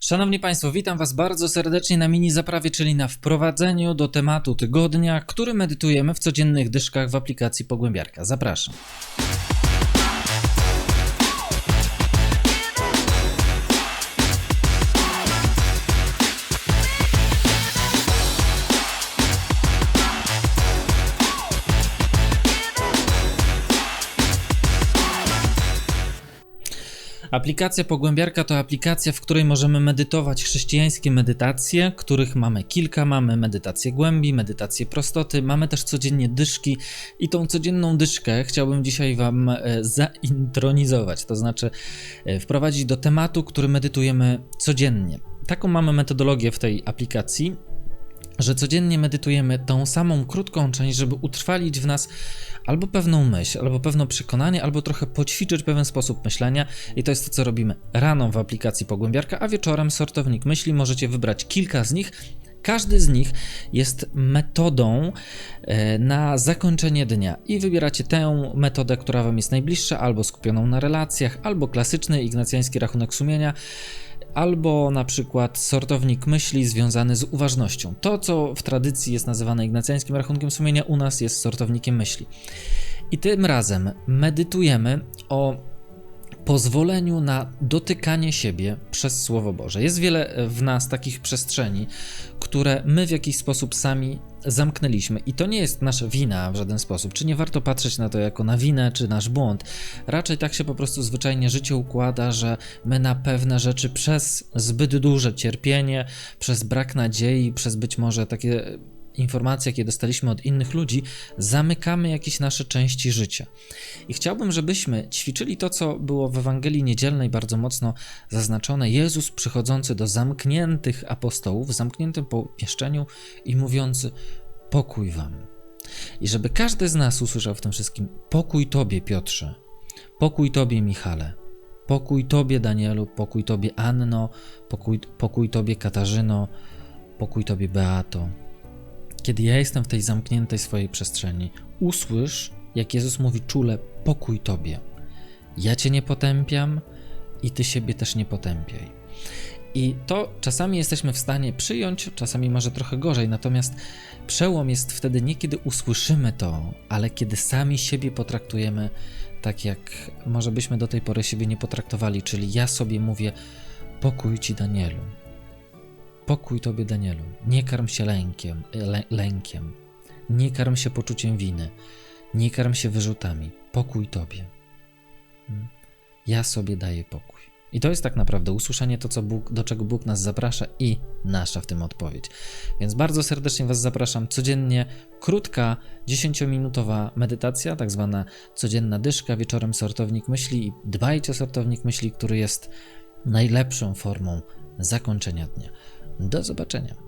Szanowni Państwo, witam Was bardzo serdecznie na mini zaprawie, czyli na wprowadzeniu do tematu tygodnia, który medytujemy w codziennych dyszkach w aplikacji Pogłębiarka. Zapraszam. Aplikacja Pogłębiarka to aplikacja, w której możemy medytować chrześcijańskie medytacje, których mamy kilka. Mamy medytację głębi, medytację prostoty, mamy też codziennie dyszki i tą codzienną dyszkę chciałbym dzisiaj Wam e, zaintronizować, to znaczy e, wprowadzić do tematu, który medytujemy codziennie. Taką mamy metodologię w tej aplikacji, że codziennie medytujemy tą samą krótką część, żeby utrwalić w nas albo pewną myśl, albo pewne przekonanie, albo trochę poćwiczyć pewien sposób myślenia. I to jest to, co robimy rano w aplikacji Pogłębiarka, a wieczorem sortownik myśli. Możecie wybrać kilka z nich. Każdy z nich jest metodą e, na zakończenie dnia i wybieracie tę metodę, która Wam jest najbliższa, albo skupioną na relacjach, albo klasyczny ignacjański rachunek sumienia albo na przykład sortownik myśli związany z uważnością. To, co w tradycji jest nazywane ignacjańskim rachunkiem sumienia, u nas jest sortownikiem myśli. I tym razem medytujemy o pozwoleniu na dotykanie siebie przez Słowo Boże. Jest wiele w nas takich przestrzeni, które my w jakiś sposób sami zamknęliśmy. I to nie jest nasza wina w żaden sposób. Czy nie warto patrzeć na to jako na winę, czy nasz błąd? Raczej tak się po prostu zwyczajnie życie układa, że my na pewne rzeczy przez zbyt duże cierpienie, przez brak nadziei, przez być może takie informacje, jakie dostaliśmy od innych ludzi, zamykamy jakieś nasze części życia. I chciałbym, żebyśmy ćwiczyli to, co było w Ewangelii Niedzielnej bardzo mocno zaznaczone. Jezus przychodzący do zamkniętych apostołów, w zamkniętym pomieszczeniu i mówiący: Pokój wam. I żeby każdy z nas usłyszał w tym wszystkim: Pokój Tobie, Piotrze, pokój Tobie, Michale, pokój Tobie, Danielu, pokój Tobie, Anno, pokój, pokój Tobie, Katarzyno, pokój Tobie, Beato kiedy ja jestem w tej zamkniętej swojej przestrzeni, usłysz, jak Jezus mówi czule: pokój tobie. Ja cię nie potępiam i ty siebie też nie potępiaj. I to czasami jesteśmy w stanie przyjąć, czasami może trochę gorzej, natomiast przełom jest wtedy nie kiedy usłyszymy to, ale kiedy sami siebie potraktujemy tak, jak może byśmy do tej pory siebie nie potraktowali, czyli ja sobie mówię: pokój ci, Danielu, Pokój tobie, Danielu. Nie karm się lękiem, lę, lękiem. Nie karm się poczuciem winy. Nie karm się wyrzutami. Pokój tobie. Hmm? Ja sobie daję pokój. I to jest tak naprawdę usłyszenie to, co Bóg, do czego Bóg nas zaprasza i nasza w tym odpowiedź. Więc bardzo serdecznie Was zapraszam codziennie. Krótka, 10-minutowa medytacja, tak zwana codzienna dyszka, wieczorem sortownik myśli i dbajcie o sortownik myśli, który jest najlepszą formą zakończenia dnia. Do zobaczenia.